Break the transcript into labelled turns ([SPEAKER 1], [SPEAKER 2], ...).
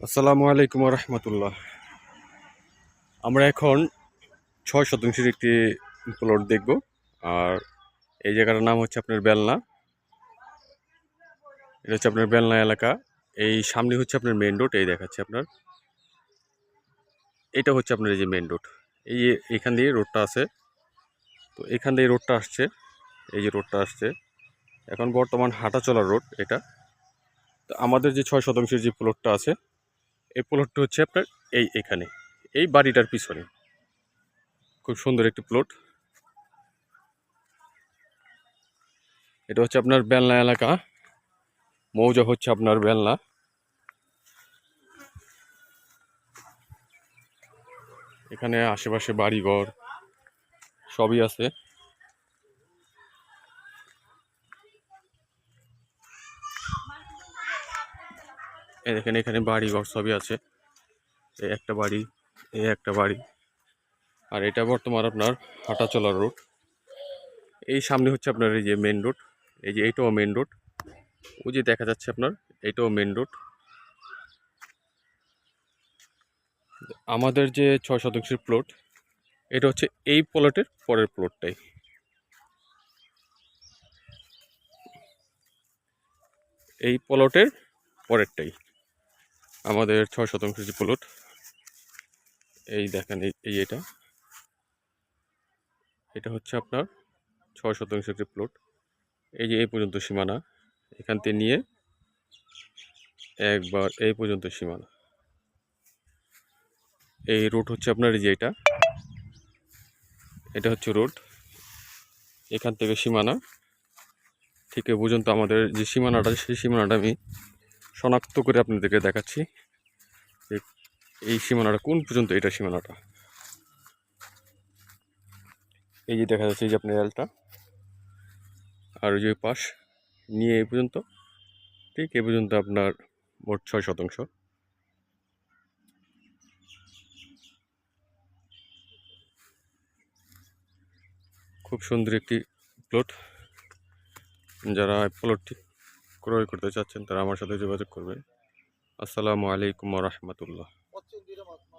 [SPEAKER 1] আসসালামু আলাইকুম রহমতুল্লাহ আমরা এখন ছয় শতাংশের একটি প্লট দেখব। আর এই জায়গাটার নাম হচ্ছে আপনার বেলনা। এটা হচ্ছে আপনার বেলনা এলাকা। এই সামনে হচ্ছে আপনার মেন রোড এই দেখাচ্ছে আপনার। এটা হচ্ছে আপনার এই যে মেন রোড এই যে এখান দিয়ে রোডটা আছে। তো এখান দিয়ে রোডটা আসছে। এই যে রোডটা আসছে। এখন বর্তমান হাঁটা চলার রোড এটা। তো আমাদের যে ছয় শতাংশের যে প্লটটা আছে এই প্লটটা হচ্ছে আপনার এই এখানে, এই বাড়িটার পিছনে। খুব সুন্দর একটি প্লট এটা হচ্ছে আপনার বেলনা এলাকা। মৌজা হচ্ছে আপনার বেলনা। এখানে আশেপাশে বাড়িঘর, সবই আছে। দেখেন এখানে বাড়ি, ঘর সবই আছে। এই একটা বাড়ি, এই একটা বাড়ি। আর এটা বর্তমান আপনার হাঁটা চলার রোড এই সামনে হচ্ছে আপনার এই যে মেন রোড এই যে এইটাও মেন রোড ওই যে দেখা যাচ্ছে আপনার, এইটাও মেন রোড আমাদের যে ছয় শতাংশের প্লট এটা হচ্ছে এই প্লটের পরের প্লটটাই এই প্লটের পরেরটাই। আমাদের ছয় শতাংশ যে প্লট এই দেখেন এই এটা। এটা হচ্ছে আপনার ছয় শতাংশ একটি প্লট এই যে এই পর্যন্ত সীমানা। এখান থেকে নিয়ে একবার এই পর্যন্ত সীমানা। এই রোড হচ্ছে আপনার এই যে এটা। এটা হচ্ছে রোড এখান থেকে সীমানা। ঠিক এ পর্যন্ত আমাদের যে সীমানাটা, সেই সীমানাটা আমি শনাক্ত করে আপনাদেরকে দেখাচ্ছি এই সীমানাটা, কোন পর্যন্ত এটা সীমানাটা। এই যে দেখা যাচ্ছে, এই যে আপনার এলটা আর ওই যে পাশ নিয়ে এই পর্যন্ত, ঠিক এ পর্যন্ত আপনার মোট ছয় শতাংশ। খুব সুন্দর একটি প্লট যারা প্লটটি ক্রয় করতে চাচ্ছেন তারা আমার সাথে যোগাযোগ করবেন আসসালামু আলাইকুম রহমতুল্লাহ।